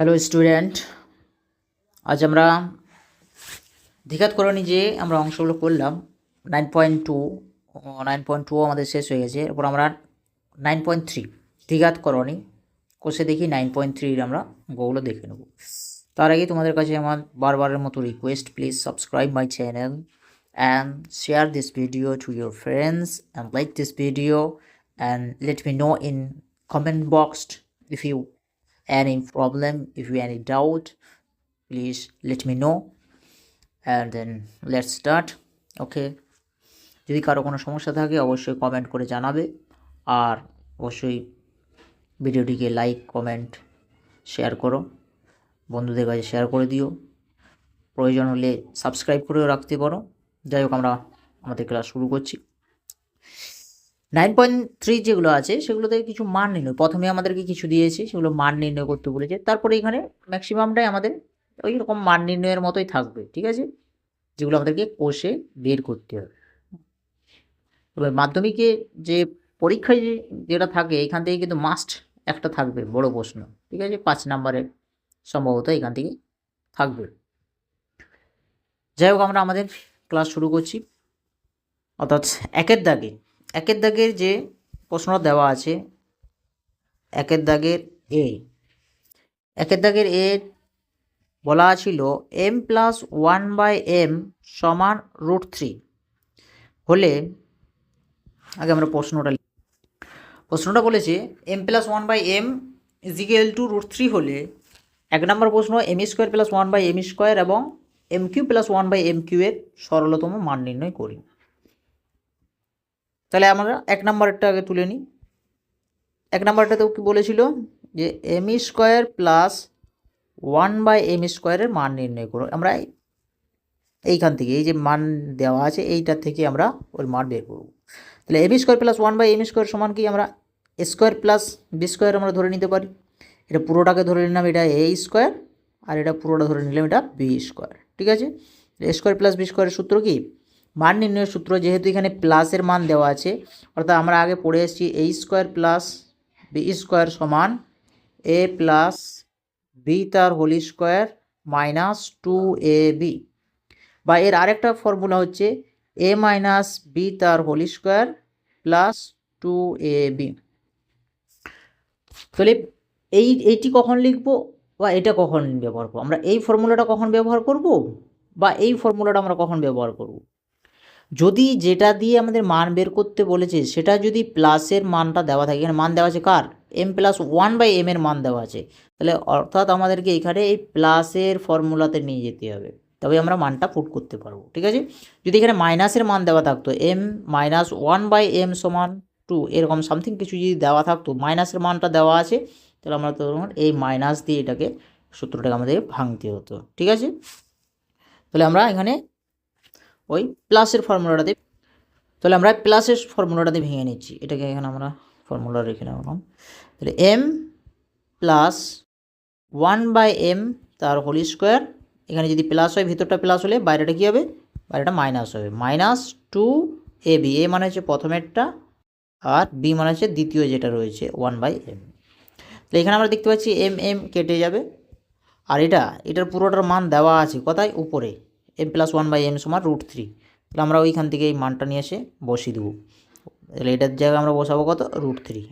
Hello student আজ আমরা দ্বিঘাত করণী যে আমরা অংশগুলো করলাম। Nine point two nine point two আমাদের শেষ হয়ে গেছে। এরপর আমরা নাইন পয়েন্ট থ্রি দ্বিঘাত করণী কোষে দেখি নাইন পয়েন্ট থ্রির আমরা গোগুলো দেখে নেব। তার আগে তোমাদের কাছে আমার বারবারের মতো request please subscribe my channel and share this video to your friends and like this video and let me know in comment box if you any problem, if you any doubt, please let me know. And then let's start, okay? যদি কারও কোনো সমস্যা থাকে, অবশ্যই comment করে জানাবে। আর অবশ্যই ভিডিওটিকে লাইক কমেন্ট শেয়ার করো। বন্ধুদের কাছে শেয়ার করে দিও। প্রয়োজন হলে সাবস্ক্রাইব করেও রাখতে পারো। যাই হোক, আমরা আমাদের ক্লাস শুরু করছি। নাইন পয়েন্ট থ্রি যেগুলো আছে, সেগুলোতে কিছু মান নির্ণয়। প্রথমে আমাদেরকে কিছু দিয়েছে, সেগুলো মান নির্ণয় করতে বলেছে। তারপরে এখানে ম্যাক্সিমামটাই আমাদের ওই রকম মান নির্ণয়ের মতোই থাকবে, ঠিক আছে? যেগুলো আমাদেরকে কোষে বের করতে হবে। তবে মাধ্যমিকে যে পরীক্ষায় যেটা থাকে, এখান থেকে কিন্তু মাস্ট একটা থাকবে, বড় প্রশ্ন, ঠিক আছে? পাঁচ নাম্বারের সম্ভবত এখান থেকে থাকবে। যাই হোক, আমরা আমাদের ক্লাস শুরু করছি। অর্থাৎ একের দাগে একের দাগের যে প্রশ্নটা দেওয়া আছে, একের দাগের এ একের দাগের এ বলা ছিল M plus one by M সমান রুট থ্রি হলে আগে আমরা প্রশ্নটা। প্রশ্নটা বলেছে M plus one by M equal to root three হলে এক নম্বর প্রশ্ন M square plus one by M square এবং M cube plus one by M cube এর সরলতম মান নির্ণয় করি। তাহলে আমরা এক নম্বরটা আগে তুলে নিই। এক নম্বরটাতেও কি বলেছিল যে M square plus one by M স্কোয়ারের মান নির্ণয় করো। আমরা এইখান থেকে এই যে মান দেওয়া আছে এইটার থেকে আমরা ওর মান বের করব। তাহলে M square plus one by M square সমান কি? আমরা স্কোয়ার প্লাস বি স্কোয়ার আমরা ধরে নিতে পারি। এটা পুরোটাকে ধরে নিলাম, এটা এ স্কোয়ার আর এটা পুরোটা ধরে নিলাম, এটা বি স্কোয়ার ঠিক আছে? স্কোয়ার প্লাস বি স্কোয়ারের সূত্র কি? মান নির্ণয়ের সূত্র যেহেতু এখানে প্লাসের মান দেওয়া আছে, অর্থাৎ আমরা আগে পড়ে এসেছি A square plus B square সমান এ প্লাস বি তার whole square minus two A B. বা এর আরেকটা ফর্মুলা হচ্ছে এ মাইনাস বি তার whole square plus two A B. তাহলে এই, এইটি কখন লিখব বা এটা কখন ব্যবহার করব? আমরা এই ফর্মুলাটা কখন ব্যবহার করব বা এই ফর্মুলাটা আমরা কখন ব্যবহার করব? যদি যেটা দিয়ে আমাদের মান বের করতে বলেছে, সেটা যদি প্লাসের মানটা দেওয়া থাকে, এখানে মান দেওয়া আছে কার? M plus one by M এর মান দেওয়া আছে। তাহলে অর্থাৎ আমাদেরকে এখানে এই প্লাসের ফর্মুলাতে নিয়ে যেতে হবে। তবে আমরা মানটা পুট করতে পারব, ঠিক আছে? যদি এখানে মাইনাসের মান দেওয়া থাকতো M minus one by M সমান টু এরকম সামথিং কিছু যদি দেওয়া থাকতো মাইনাসের মানটা দেওয়া আছে, তাহলে আমরা তখন এই মাইনাস দিয়ে এটাকে সূত্রটাকে আমাদের ভাঙতে হতো, ঠিক আছে? তাহলে আমরা এখানে ওই প্লাসের ফর্মুলাটাতে তাহলে আমরা প্লাসের ফর্মুলাটাতে ভেঙে নিচ্ছি। এটাকে এখানে আমরা ফর্মুলা রেখে নেব তাহলে M plus one by M তার হোল স্কোয়ার এখানে যদি প্লাস হয়, ভিতরটা প্লাস হলে বাইরেটা কী হবে? বাইরেটা মাইনাস হবে। Minus two A B A মানে হচ্ছে প্রথমেরটা আর বি মানে হচ্ছে দ্বিতীয় যেটা রয়েছে ওয়ান বাই এম তাহলে এখানে আমরা দেখতে পাচ্ছি এম এম কেটে যাবে। আর এটা, এটার পুরোটার মান দেওয়া আছে কোথায়? উপরে। M plus one by M সমান রুট থ্রি তাহলে আমরা ওইখান থেকে এই মানটা নিয়ে এসে বসিয়ে দেবো। তাহলে এটার জায়গায় আমরা বসাবো কত? রুট থ্রি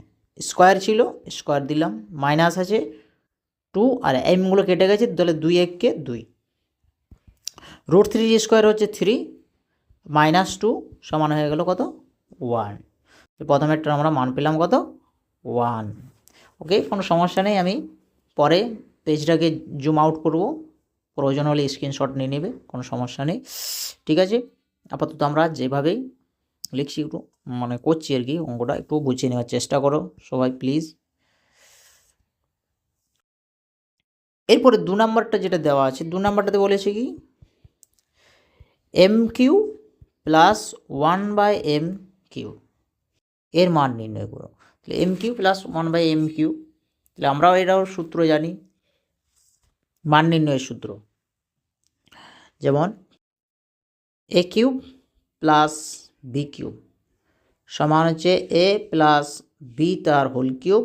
স্কোয়ার ছিল স্কোয়ার দিলাম। মাইনাস আছে টু আর এমগুলো কেটে গেছে, তাহলে দুই এককে দুই। রুট থ্রি স্কোয়ার হচ্ছে থ্রি মাইনাস টু সমান হয়ে গেল কত? ওয়ান প্রথমেরটা আমরা মান পেলাম কত? ওয়ান ওকে কোনো সমস্যা নেই, আমি পরে পেজটাকে জুম আউট করব। প্রয়োজন হলে স্ক্রিনশট নিয়ে নেবে, কোনো সমস্যা নেই। ঠিক আছে? আপাতত আমরা যেভাবেই লিখছি একটু মানে করছি আর কি, অঙ্কটা একটু বুঝিয়ে নেওয়ার চেষ্টা করো সবাই প্লিজ এরপরে দু নম্বরটা যেটা দেওয়া আছে, দু নম্বরটাতে বলেছে কি? M cube plus one by M cube এর মান নির্ণয় করো। তাহলে M cube plus one by M cube তাহলে আমরাও এটাও সূত্র জানি। মান নির্ণয়ের সূত্র। যেমন A cube plus B cube সমান হচ্ছে এ প্লাস বি তার whole cube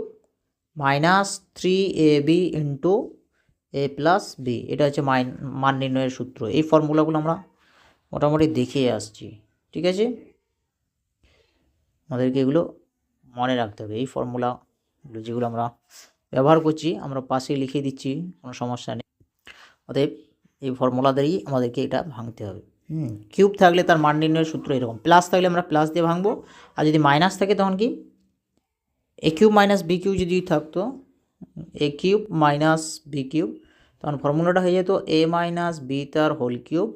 minus three A B into A plus B এটা হচ্ছে মাইন মান নির্ণয়ের সূত্র। এই ফর্মুলাগুলো আমরা মোটামুটি দেখিয়ে আসছি, ঠিক আছে? আমাদেরকে এগুলো মনে রাখতে হবে। এই ফর্মুলাগুলো যেগুলো আমরা ব্যবহার করছি, আমরা পাশে লিখে দিচ্ছি, কোনো সমস্যা নেই। অতএব এই ফর্মুলা দিয়েই আমাদেরকে এটা ভাঙতে হবে। হুম কিউব থাকলে তার মান নির্ণয়ের সূত্র এরকম। প্লাস থাকলে আমরা প্লাস দিয়ে ভাঙবো। আর যদি মাইনাস থাকে তখন কি? A cube minus B cube যদি থাকতো A cube minus B cube তখন ফর্মুলাটা হয়ে যেত এ মাইনাস বি তার whole cube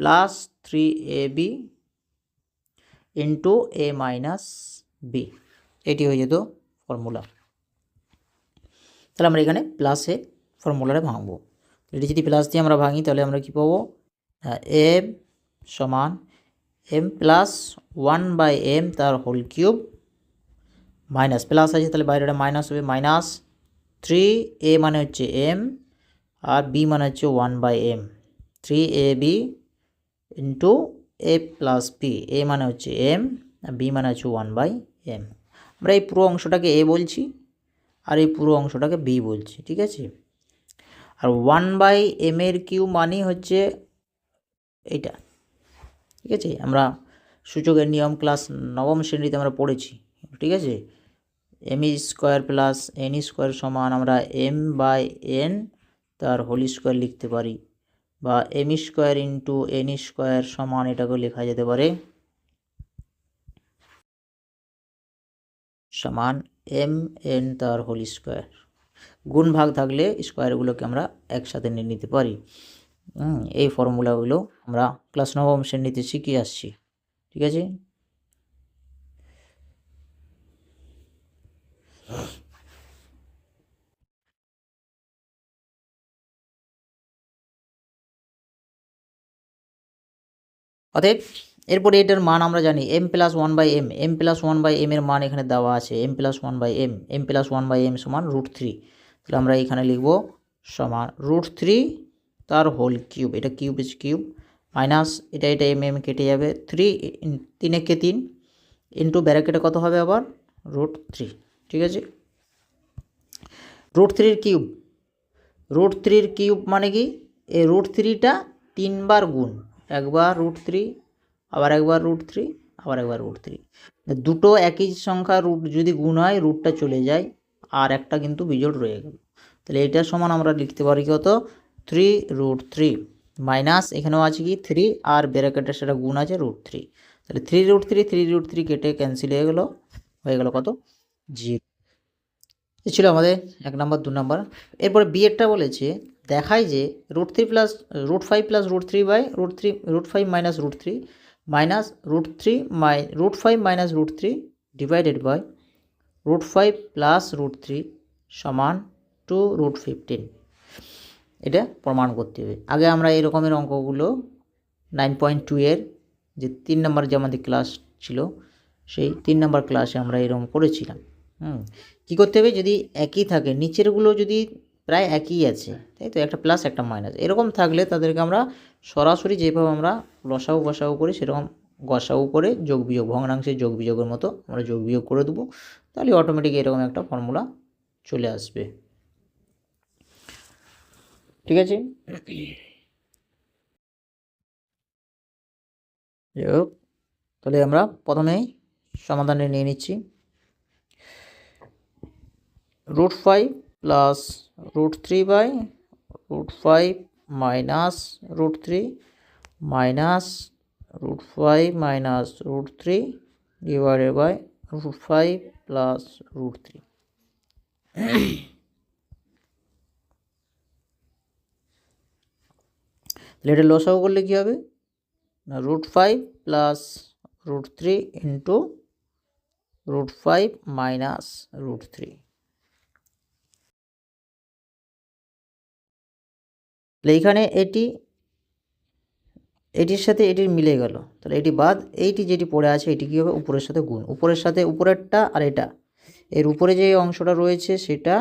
plus three A B into A minus B এটি হয়ে যেত ফর্মুলা তাহলে আমরা এখানে প্লাসে ফর্মুলাটা ভাঙবো। এটি যদি প্লাস দিয়ে আমরা ভাঙি, তাহলে আমরা কী পাবো? এম সমান M plus one by M তার হোল কিউব মাইনাস প্লাস আছে, তাহলে বাইরেটা মাইনাস হবে মাইনাস থ্রি এ মানে হচ্ছে এম আর বি মানে হচ্ছে one by M three A B into A plus B A মানে হচ্ছে এম আর বি মানে হচ্ছে ওয়ান বাই এম আমরা এই পুরো অংশটাকে এ বলছি, আর এই পুরো অংশটাকে বি বলছি, ঠিক আছে? আর ওয়ান বাই এম এর কিউ মানি হচ্ছে এইটা। ঠিক আছে? আমরা সূচকের নিয়ম ক্লাস নবম শ্রেণীতে আমরা পড়েছি। ঠিক আছে? এম ই স্কোয়ার প্লাস এন স্কোয়ার সমান আমরা এম বাই এন তার হোল স্কোয়ার লিখতে পারি বা M square into N square সমান এটাকেও লেখা যেতে পারে। সমান এম এন তার হোল স্কোয়ার গুণ ভাগ থাকলে স্কোয়ারগুলোকে আমরা একসাথে নিয়ে নিতে পারি। এই ফর্মুলাগুলো আমরা ক্লাস নবম শ্রেণীতে শিখে আসছি। ঠিক আছে? অতএব এরপরে এটার মান আমরা জানি M plus one by M M plus one by M এর মান এখানে দেওয়া আছে। M plus one by M M plus one by M সমান রুট থ্রি তাহলে আমরা এখানে লিখব সমান রুট থ্রি তার হোল কিউব। এটা কিউব ইজ কিউব। মাইনাস এটা এটা এম এম কেটে যাবে। থ্রি তিন একে তিন ইন্টু ব্যারাকেটে কত হবে আবার? Root three. ঠিক আছে? রুট থ্রির কিউব। রুট থ্রির কিউব মানে কি? এই রুট থ্রিটা তিনবার গুণ। একবার রুট থ্রি, আবার একবার রুট থ্রি, আবার একবার রুট থ্রি। দুটো একই সংখ্যা রুট, যদি গুণ হয়, রুটটা চলে যায়। আর একটা কিন্তু বিজোড় রয়ে গেল। তাহলে এটার সমান আমরা লিখতে পারি কত? থ্রি রুট থ্রি মাইনাস এখানেও আছে কি? থ্রি আর ব্যারাকেটের সেটা গুণ আছে রুট থ্রি তাহলে three root three three root three কেটে ক্যান্সেল হয়ে গেল। হয়ে গেল কত? জিরো এ ছিল আমাদের এক নম্বর, দু নম্বর। এরপরে বিয়েরটা বলেছে, দেখায় যে root three plus root five plus root three by root three root five minus root three minus root three my root five minus root three divided by root five plus root three সমান two root fifteen এটা প্রমাণ করতে হবে। আগে আমরা এই রকমের অঙ্কগুলো নাইন পয়েন্ট টু এর যে তিন নম্বর যে আমাদের ক্লাস ছিল, সেই তিন নম্বর ক্লাসে আমরা এরকম করেছিলাম। হুম, কী করতে হবে? যদি একই থাকে, নিচেরগুলো যদি প্রায় একই আছে, তাই তো? একটা প্লাস একটা মাইনাস এরকম থাকলে তাদেরকে আমরা সরাসরি যেভাবে আমরা লসাউ গসাউ করি, সেরকম গসাউ করে যোগ বিয়োগ, ভগ্নাংশের যোগ বিয়োগের মতো আমরা যোগ বিয়োগ করে দেবো। তাহলে অটোমেটিক এরকম একটা ফর্মুলা চলে আসবে। ঠিক আছে? তাহলে আমরা প্রথমেই সমাধানে নিয়ে নিচ্ছি। Root five plus root three by root five minus root three minus root five minus root three divided by root five plus root 3 তাহলে এটা লসাগু করলে কী হবে না root five plus root three into root five minus root three তাহলে এইখানে এটি এটির সাথে এটির মিলে গেল। তাহলে এটি বাদ, এইটি যেটি পড়ে আছে এটি কী হবে? উপরের সাথে গুণ। উপরের সাথে, উপরেরটা আর এটা। এর উপরে যে অংশটা রয়েছে সেটা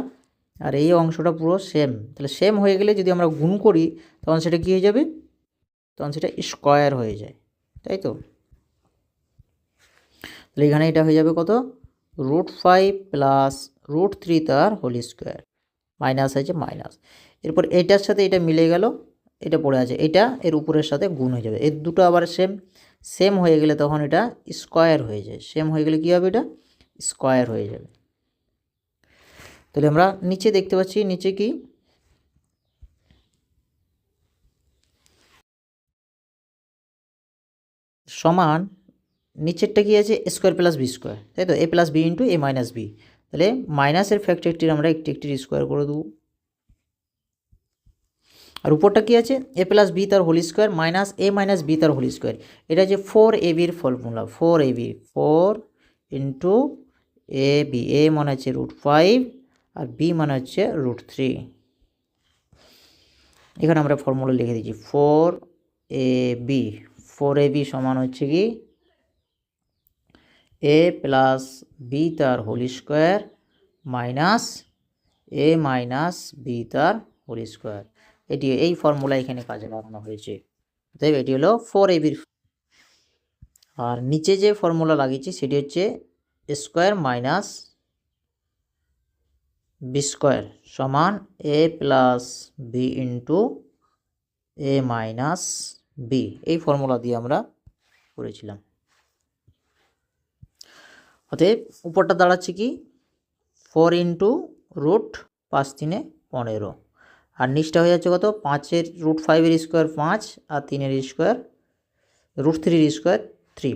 আর এই অংশটা পুরো সেম তাহলে সেম হয়ে গেলে যদি আমরা গুণ করি, তখন সেটা কী হয়ে যাবে? তখন সেটা স্কোয়ার হয়ে যায়। তাই তো? তাহলে এখানে এটা হয়ে যাবে কত? Root five plus root three তার হোল স্কোয়ার মাইনাস আছে মাইনাস এরপর এটার সাথে এটা মিলে গেল। এটা পড়ে আছে। এটা এর উপরের সাথে গুণ হয়ে যাবে। এর দুটো আবার সেম সেম হয়ে গেলে তখন এটা স্কোয়ার হয়ে যায়। সেম হয়ে গেলে কী হবে এটা? স্কোয়ার হয়ে যাবে। তাহলে আমরা নিচে দেখতে পাচ্ছি, নিচে কি? সমান নিচেরটা কি আছে? স্কোয়ার প্লাস বি স্কোয়ার তাই তো? A plus B into A minus B তাহলে মাইনাসের ফ্যাক্টরটির আমরা একটি একটি স্কোয়ার করে দেবো। আর উপরটা কি আছে? এ প্লাস বি তার whole square minus A minus B তার হোল স্কোয়ার এটা হচ্ছে ফোর এ বির formula four A B four into A B A মানে হচ্ছে রুট ফাইভ আর বি মানে হচ্ছে রুট থ্রি এখানে আমরা ফর্মুলা লিখে দিচ্ছি four A B four A B সমান হচ্ছে কি? এ প্লাস বি তার whole square minus A minus B তার হোল স্কোয়ার এটি এই ফর্মুলা এখানে কাজে লাগানো হয়েছে। অতএব এটি হলো ফোর এবির আর নিচে যে ফর্মুলা লাগিয়েছি সেটি হচ্ছে স্কোয়ার মাইনাস বি স্কোয়ার সমান A plus B into A minus B এই ফর্মুলা দিয়ে আমরা করেছিলাম। অতএব উপরটা দাঁড়াচ্ছে কি? ফোর ইন্টু রুট পাঁচ তিনে পনেরো। আর নিচটা হয়ে যাচ্ছে কত? পাঁচের রুট ফাইভের স্কোয়ার পাঁচ আর তিনের স্কোয়ার রুট থ্রির স্কোয়ার থ্রি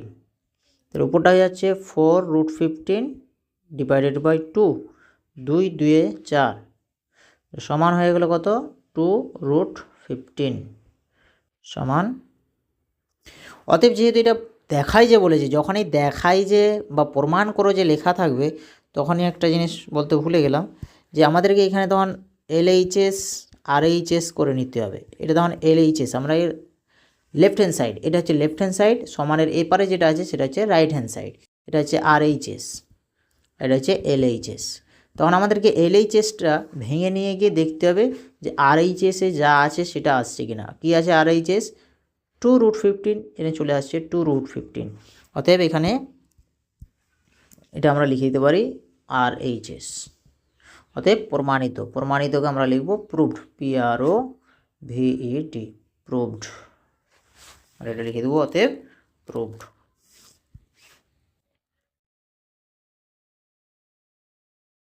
তার উপরটা হয়ে যাচ্ছে four root fifteen divided by two দুই দুয়ে চার। সমান হয়ে গেল কত? টু রুট ফিফটিন সমান। অতএব যেহেতু এটা দেখাই যে বলেছে, যখনই দেখাই যে বা প্রমাণ করো যে লেখা থাকবে, তখনই একটা জিনিস বলতে ভুলে গেলাম যে আমাদেরকে এখানে তখন এলএইচএস আর এইচএস করে নিতে হবে। এটা তখন এলএইচএস আমরা এর লেফট হ্যান্ড সাইড এটা হচ্ছে লেফট হ্যান্ড সাইড সমানের এপারে যেটা আছে সেটা হচ্ছে রাইট হ্যান্ড সাইড এটা হচ্ছে আর এইচএস এটা হচ্ছে এলএইচএস তখন আমাদেরকে এলএইচএসটা ভেঙে নিয়ে গিয়ে দেখতে হবে যে আর এইচএসে যা আছে সেটা আসছে কি না কী আছে আর এইচএস টু রুট ফিফটিন এনে চলে আসছে টু রুট ফিফটিন অতএব এখানে এটা আমরা লিখে দিতে পারি আর এইচএস অতএব প্রমাণিত, প্রমাণিতকে আমরা লিখব proved P R O V E D proved আর এটা লিখে দেবো, অতএব প্রুভড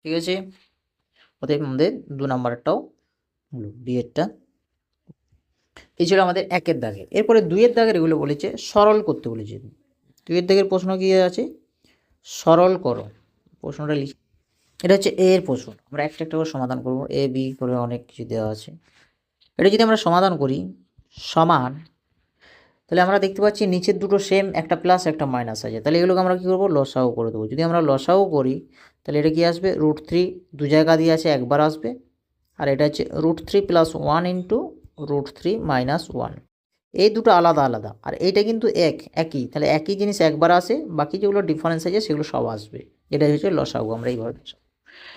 ঠিক আছে? অতএব আমাদের দু নম্বরটাও হলো বিয়েরটা এই ছিল আমাদের একের দাগের এরপরে দুইয়ের দাগের এগুলো বলেছে, সরল করতে বলেছে। দুইয়ের দাগের প্রশ্ন কী আছে? সরল করো। প্রশ্নটা লিখ এটা হচ্ছে এ এর প্রশ্ন। আমরা একটা একটা করে সমাধান করব। এ, বি করে অনেক কিছু দেওয়া আছে। এটা যদি আমরা সমাধান করি, সমান, তাহলে আমরা দেখতে পাচ্ছি নিচের দুটো সেম একটা প্লাস একটা মাইনাস আছে। তাহলে এগুলোকে আমরা কী করব? লসাও করে দেবো। যদি আমরা লসাও করি, তাহলে এটা কি আসবে? রুট থ্রি দু জায়গা দিয়ে আছে, একবার আসবে। আর এটা হচ্ছে root three plus one into root three minus one এই দুটো আলাদা আলাদা। আর এইটা কিন্তু এক, একই। তাহলে একই জিনিস একবার আসে, বাকি যেগুলো ডিফারেন্স আছে, সেগুলো সব আসবে। এটা হচ্ছে লসাগু আমরা এইভাবে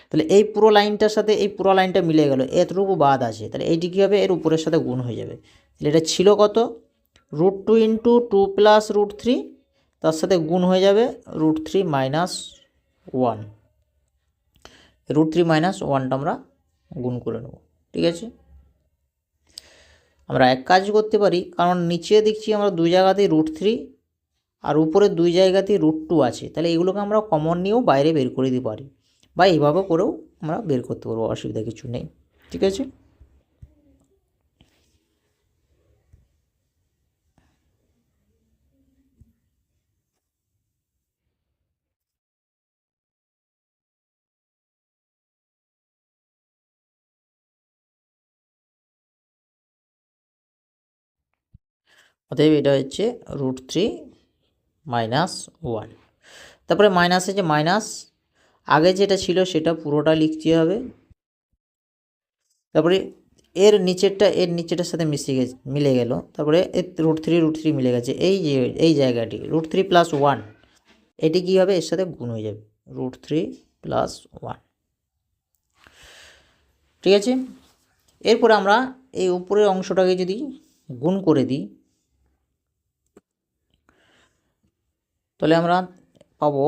তাহলে এই পুরো লাইনটার সাথে এই পুরো লাইনটা মিলে গেল, এতটুকু বাদ আছে, তাহলে এইটি কী হবে? এর উপরের সাথে গুণ হয়ে যাবে। তাহলে এটা ছিল কত? Root two into two plus root three, তার সাথে গুণ হয়ে যাবে root three minus one. Root three minus ওয়ানটা আমরা গুণ করে নেব, ঠিক আছে? আমরা এক কাজ করতে পারি, কারণ নিচে দেখছি আমরা দুই জায়গাতেই রুট থ্রি, আর উপরে দুই জায়গাতেই রুট টু আছে। তাহলে এগুলোকে আমরা কমন নিয়েও বাইরে বের করে দিতে পারি। বা এইভাবে করেও আমরা বের করতে পারব, অসুবিধা কিছু নেই। ঠিক আছে? অতএব এটা হচ্ছে রুট থ্রি মাইনাস ওয়ান তারপরে মাইনাস যে মাইনাস আগে যেটা ছিল সেটা পুরোটা লিখতে হবে। তারপরে এর নিচেরটা, এর নিচেটার সাথে মিশে গেছে, মিলে গেল। তারপরে রুট থ্রি রুট থ্রি মিলে গেছে। এই যে, এই জায়গাটি রুট থ্রি প্লাস ওয়ান এটি কী হবে? এর সাথে গুণ হয়ে যাবে। রুট থ্রি প্লাস ওয়ান ঠিক আছে? এরপরে আমরা এই উপরের অংশটাকে যদি গুণ করে দিই, তাহলে আমরা পাবো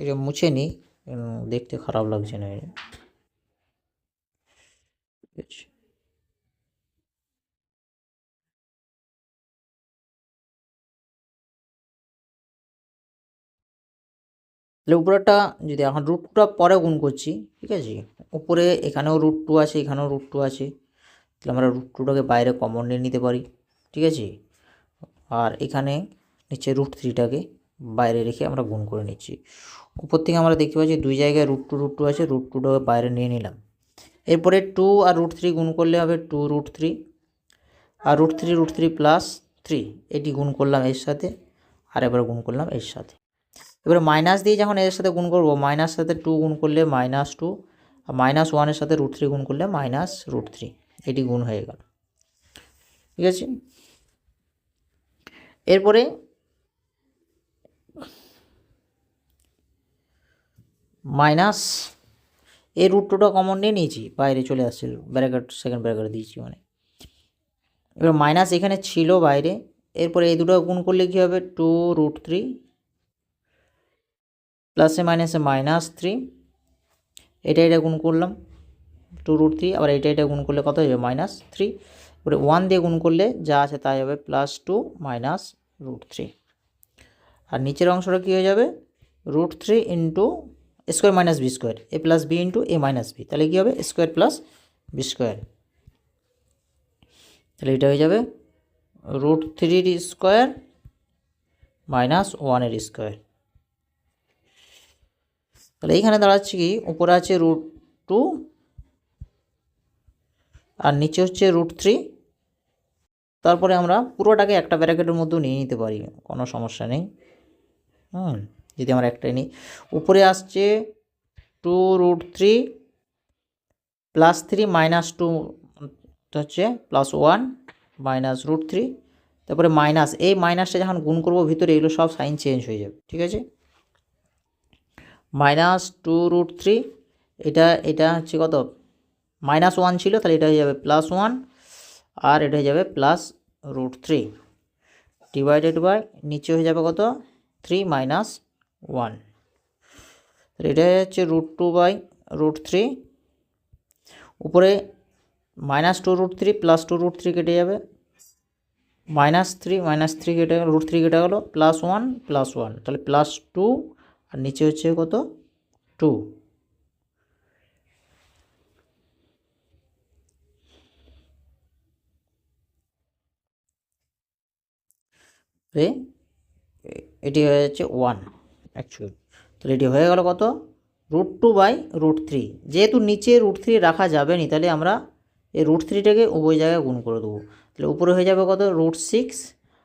এটা মুছে নিই দেখতে খারাপ লাগছে না এটা। আছে তাহলে উপরেরটা যদি এখন রুট টুটা পরে গুণ করছি, ঠিক আছে? উপরে এখানেও রুট টু আছে, এখানেও রুট টু আছে। তাহলে আমরা রুট টুটাকে বাইরে কমন নিয়ে নিতে পারি, ঠিক আছে? আর এখানে নিচে রুট থ্রিটাকে বাইরে রেখে আমরা গুণ করে নিচ্ছি। উপর থেকে আমরা দেখতে পাচ্ছি দুই জায়গায় রুট টু রুট টু আছে রুট টুটাকে বাইরে নিয়ে নিলাম। এরপরে টু আর রুট থ্রি গুণ করলে হবে টু রুট থ্রি আর root three root three plus three এটি গুণ করলাম এর সাথে, আর এবার গুণ করলাম এর সাথে। এবারে মাইনাস দিয়ে যখন এর সাথে গুণ করব মাইনাস সাথে টু গুণ করলে মাইনাস টু আর মাইনাস ওয়ানের সাথে রুট থ্রি গুণ করলে মাইনাস রুট থ্রি এটি গুণ হয়ে গেল। ঠিক আছে? এরপরে মাইনাস এই রুট টুটা কমন নিয়ে নিয়েছি, বাইরে চলে আসছিল ব্র্যাকেট সেকেন্ড ব্র্যাকেট দিয়েছি মানে। এবার মাইনাস এখানে ছিল বাইরে, এরপরে এই দুটো গুণ করলে কী হবে? টু রুট থ্রি প্লাসে মাইনাসে মাইনাস থ্রি এটা এটা গুণ করলাম টু রুট থ্রি আবার এটা এটা গুণ করলে কত যাবে? মাইনাস থ্রি এবারে ওয়ান দিয়ে গুণ করলে যা আছে তাই হবে plus two minus root three আর নিচের অংশটা কী হয়ে যাবে? Root three into square minus B square, A plus B into A minus B. তাহলে কী হবে? Square plus B square. তাহলে এটা হয়ে যাবে রুট থ্রির স্কোয়ার মাইনাস ওয়ানের স্কোয়ার। তাহলে এইখানে দাঁড়াচ্ছে কি? উপরে আছে রুট টু আর নিচে হচ্ছে রুট থ্রি। তারপরে আমরা পুরোটাকে একটা ব্র্যাকেটের মধ্যেও নিয়ে নিতে পারি, কোনো সমস্যা নেই। হুম। যদি আমরা একটাই নিই, উপরে আসছে two root three plus three minus two হচ্ছে plus one minus root three, তারপরে মাইনাস, এই মাইনাসটা যখন গুণ করব ভিতরে, এগুলো সব সাইন চেঞ্জ হয়ে যাবে, ঠিক আছে? মাইনাস টু রুট থ্রি, এটা এটা হচ্ছে কত? মাইনাস ওয়ান ছিল, তাহলে এটা হয়ে যাবে প্লাস ওয়ান, আর এটা হয়ে যাবে plus root three, divided by, নিচে হয়ে যাবে কত? Three minus one. এটা হচ্ছে root two by root three উপরে minus two root three plus two root three কেটে যাবে। মাইনাস থ্রি মাইনাস থ্রি কেটে রুট থ্রি কেটে গেলো প্লাস ওয়ান প্লাস ওয়ান তাহলে প্লাস টু আর নিচে হচ্ছে কত? টু এটি হয়ে যাচ্ছে ওয়ান অ্যাকচুয়াল তাহলে এটি হয়ে গেল কত? Root two by root three যেহেতু নিচে রুট থ্রি রাখা যাবে নি, তাহলে আমরা এই রুট থ্রিটাকে উভয় জায়গায় গুণ করে দেবো। তাহলে উপরে হয়ে যাবে কত? রুট সিক্স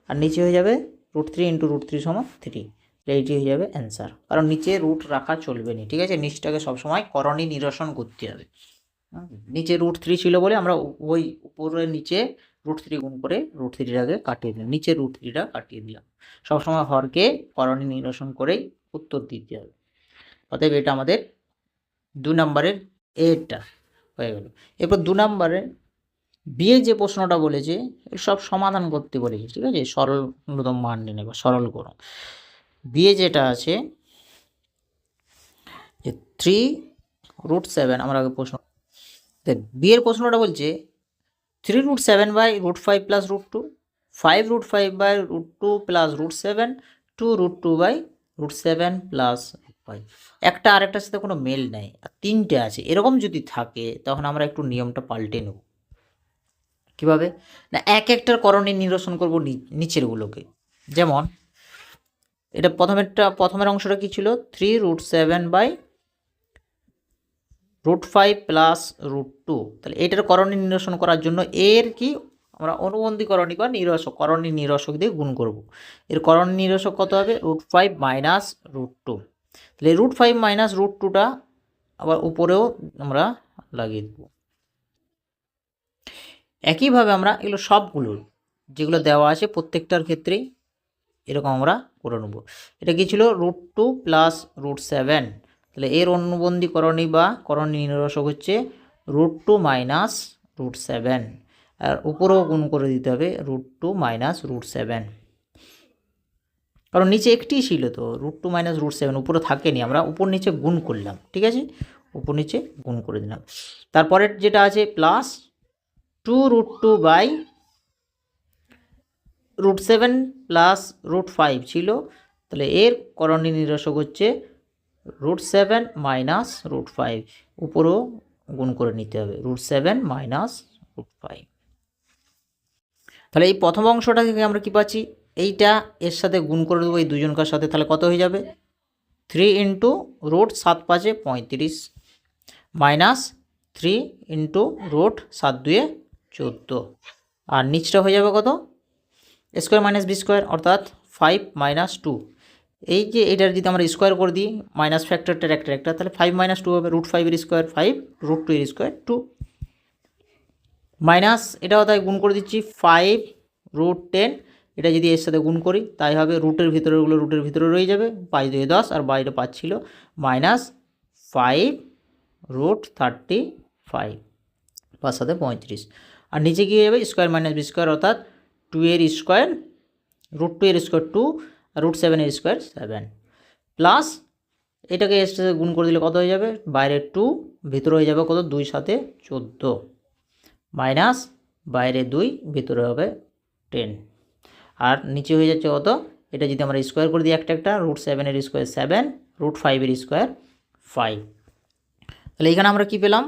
আর নিচে হয়ে যাবে root three into root three সমান থ্রি তাহলে এইটি হয়ে যাবে অ্যান্সার কারণ নিচে রুট রাখা চলবে না, ঠিক আছে? নিচটাকে সবসময় করণী নিরসন করতে হবে। নিচে রুট থ্রি ছিল বলে আমরা ওই উপরে নিচে রুট থ্রি গুণ করে রুট থ্রিটাকে কাটিয়ে দিলাম। নিচে রুট থ্রিটা কাটিয়ে দিলাম। সবসময় হরকে করণী নিরসন করেই উত্তর দিতে হবে। অতএব এটা আমাদের দু নম্বরের এটা হয়ে গেল। এরপর দু নম্বরে বিয়ে যে প্রশ্নটা বলেছে সব সমাধান করতে বলেছে ঠিক আছে? সরলতম মান নিয়ে নেবে, সরল করো বিয়ে যেটা আছে, যে থ্রি রুট সেভেন আমরা আগে প্রশ্ন দেখ বিয়ের প্রশ্নটা বলছে three root seven by root five plus root two five root five by root two plus root seven two root two by root seven plus five একটা আরেকটার সাথে কোনো মেল নেই, আর তিনটে আছে। এরকম যদি থাকে, তখন আমরা একটু নিয়মটা পাল্টে নেব। কীভাবে? না, এক একটার করণে নিরসন করব নিচেরগুলোকে। যেমন, এটা প্রথমেরটা, প্রথমের অংশটা কি ছিল? Three root seven by root five plus root two. তাহলে এটার করণী নিরসন করার জন্য এর কি? আমরা অনুবন্ধী করণী বা নিরসক, করণী নিরসক দিয়ে গুণ করব। এর করণী নিরসক কত হবে? Root five minus root two. তাহলে রুট ফাইভ মাইনাস রুট টুটা আবার উপরেও আমরা লাগিয়ে দেব। একইভাবে আমরা এগুলো সবগুলো, যেগুলো দেওয়া আছে প্রত্যেকটার ক্ষেত্রেই এরকম আমরা করে নেব। এটা কি ছিল? Root two plus root seven. তাহলে এর অনুবন্ধী করণী বা করণী নিরসক হচ্ছে root two minus root seven. আর উপরেও গুণ করে দিতে হবে root two minus root seven. কারণ নিচে একটিই ছিল তো, root two minus root seven, উপরে থাকেনি, আমরা উপর নিচে গুণ করলাম, ঠিক আছে? উপর নিচে গুণ করে দিলাম। তারপরের যেটা আছে plus two root two by root seven plus root five ছিল, তাহলে এর করণী নিরসক হচ্ছে root seven minus root five উপরও গুণ করে নিতে হবে। Root seven minus root five তাহলে এই প্রথম অংশটা থেকে আমরা কি পাচ্ছি? এইটা এর সাথে গুণ করে দেবো এই দুজনকার সাথে, তাহলে কত হয়ে যাবে? থ্রি ইন্টু রুট সাত পাঁচে পঁয়ত্রিশ মাইনাস থ্রি ইন্টু রুট সাত দুয়ে চোদ্দ। আর নিচটা হয়ে যাবে কত? স্কোয়ার মাইনাস বি স্কোয়ার অর্থাৎ ফাইভ মাইনাস টু এই যে এটার যদি আমরা স্কোয়ার করে দিই মাইনাস ফ্যাক্টরটার একটা একটা, তাহলে ফাইভ মাইনাস টু হবে রুট ফাইভের স্কোয়ার ফাইভ রুট টু এর স্কোয়ার টু মাইনাস এটাও তাই গুণ করে দিচ্ছি ফাইভ রুট টেন এটা যদি এর সাথে গুণ করি, তাই হবে রুটের ভিতরেগুলো রুটের ভিতরে রয়ে যাবে, পাঁচ দুই দশ, আর বাইরে পাঁচ ছিল। Minus five root thirty five পাঁচ সাথে পঁয়ত্রিশ। আর নিচে কী যাবে স্কোয়ার মাইনাস বি স্কোয়ার অর্থাৎ টু এর স্কোয়ার রুট টু এর স্কোয়ার টু রুট সেভেনের স্কোয়ার সেভেন প্লাস এটাকে এর গুণ করে দিলে কত হয়ে যাবে? বাইরে টু ভিতরে হয়ে যাবে কত? দুই সাথে চোদ্দ। মাইনাস বাইরে দুই, ভিতরে হবে টেন আর নিচে হয়ে যাচ্ছে কত? এটা যদি আমরা স্কোয়ার করে দিই একটা একটা রুট সেভেনের স্কোয়ার সেভেন রুট ফাইভের স্কোয়ার ফাইভ তাহলে এখানে আমরা কি পেলাম?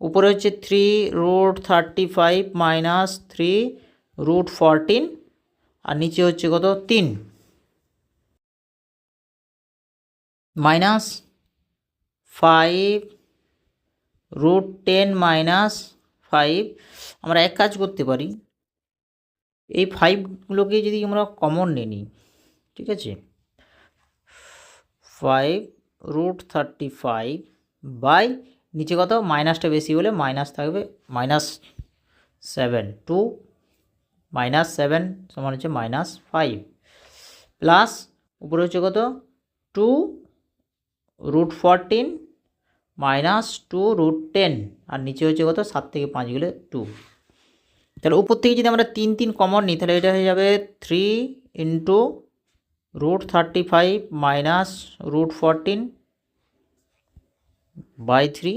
উপরে হচ্ছে three root thirty five minus three root fourteen আর নিচে হচ্ছে কত? তিন। Minus five root ten minus five. আমরা এক কাজ করতে পারি। এই ফাইভগুলোকে যদি আমরা কমন নিয়ে নিই, ঠিক আছে? Five root thirty five by নিচে কত? মাইনাসটা বেশি হলে মাইনাস থাকবে, minus seven two minus seven সমান হচ্ছে মাইনাস ফাইভ। প্লাস উপরে হচ্ছে কত? Two root fourteen minus two root ten আর নিচে হচ্ছে কত? সাত থেকে পাঁচ গেলে টু তাহলে উপর থেকে যদি আমরা তিন তিন কমন নিই, তাহলে এটা হয়ে যাবে three into root thirty five minus root fourteen by three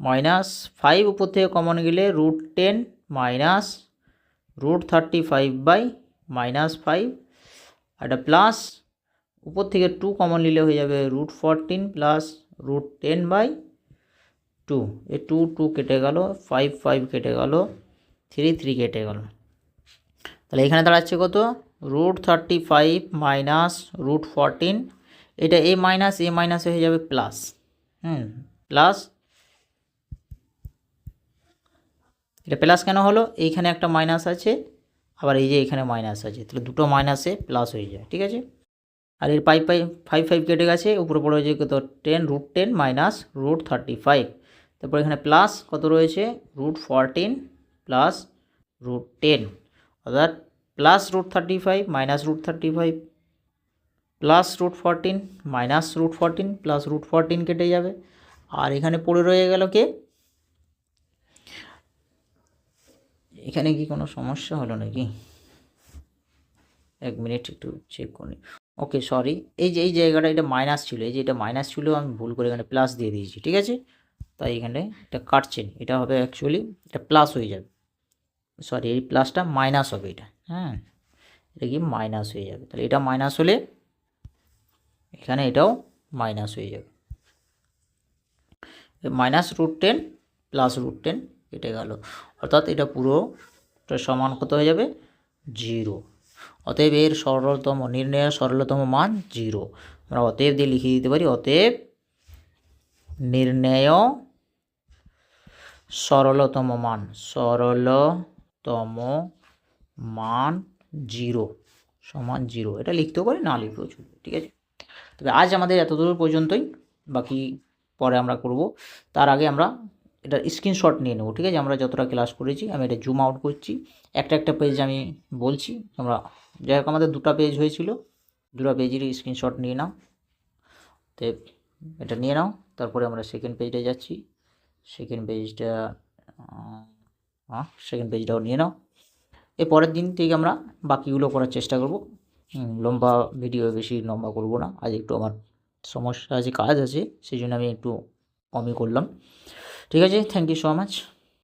minus five উপর থেকে কমন গেলে root ten minus root thirty five by minus five একটা প্লাস উপর থেকে টু কমন নিলে হয়ে যাবে root fourteen plus root ten by two A two two কেটে গেল ফাইভ ফাইভ কেটে গেল থ্রি থ্রি কেটে গেল। তাহলে এখানে দাঁড়াচ্ছে কত? Root thirty five minus root fourteen এটা এ মাইনাস এ মাইনাস হয়ে যাবে প্লাস হুম প্লাস এটা প্লাস কেন হলো? এইখানে একটা মাইনাস আছে, আবার এই যে এখানে মাইনাস আছে, তাহলে দুটো মাইনাসে প্লাস হয়ে যায়, ঠিক আছে? আর এর ফাইভ ফাইভ ফাইভ ফাইভ কেটে গেছে, উপরে পড়ে হয়েছে কত? Ten root ten minus root thirty five তারপর এখানে প্লাস কত রয়েছে? Root fourteen plus root ten অর্থাৎ plus root thirty five minus root thirty five plus root fourteen minus root fourteen plus root fourteen কেটে যাবে। আর এখানে পড়ে রয়ে গেল কে? এখানে কি কোনো সমস্যা হলো নাকি? এক মিনিট একটু চেক করি ওকে সরি এই যে, এই জায়গাটা এটা মাইনাস ছিল। এই যে, এটা মাইনাস ছিল, আমি ভুল করে এখানে প্লাস দিয়ে দিয়েছি, ঠিক আছে? তাই এখানে এটা কাটছেন এটা হবে অ্যাকচুয়ালি এটা প্লাস হয়ে যাবে। সরি এই প্লাসটা মাইনাস হবে এটা। হ্যাঁ? এটা কি মাইনাস হয়ে যাবে। তাহলে এটা মাইনাস হলে এখানে এটাও মাইনাস হয়ে যাবে। Minus root ten plus root ten কেটে গেল। অর্থাৎ এটা পুরোটা সমান কত হয়ে যাবে? জিরো অতএব এর সরলতম, নির্ণয়ের সরলতম মান জিরো। আমরা অতএব দিয়ে লিখে দিতে পারি, অতএব নির্ণয় সরলতম মান সরলতম মান জিরো, সমান জিরো। এটা লিখতেও পারি, না লিখতেও চলবে ঠিক আছে? তবে আজ আমাদের এতদূর পর্যন্তই, বাকি পরে আমরা করব। তার আগে আমরা এটা স্ক্রিনশট নিয়ে নেব, ঠিক আছে? আমরা যতটা ক্লাস করেছি, আমি এটা জুম আউট করছি। একটা একটা পেজ আমি বলছি আমরা যাই হোক, আমাদের দুটো পেজ হয়েছিল। দুটো পেজেরই স্ক্রিনশট নিয়ে নাও। তো এটা নিয়ে নাও, তারপরে আমরা সেকেন্ড পেজটা যাচ্ছি। সেকেন্ড পেজটা হ্যাঁ সেকেন্ড পেজটাও নিয়ে নাও। এর পরের দিন থেকে আমরা বাকিগুলো করার চেষ্টা করব। লম্বা ভিডিও বেশি লম্বা করব না। আজ একটু আমার সমস্যা আছে, কাজ আছে, সেই জন্য আমি একটু কমই করলাম। ঠিক আছে? Thank you so much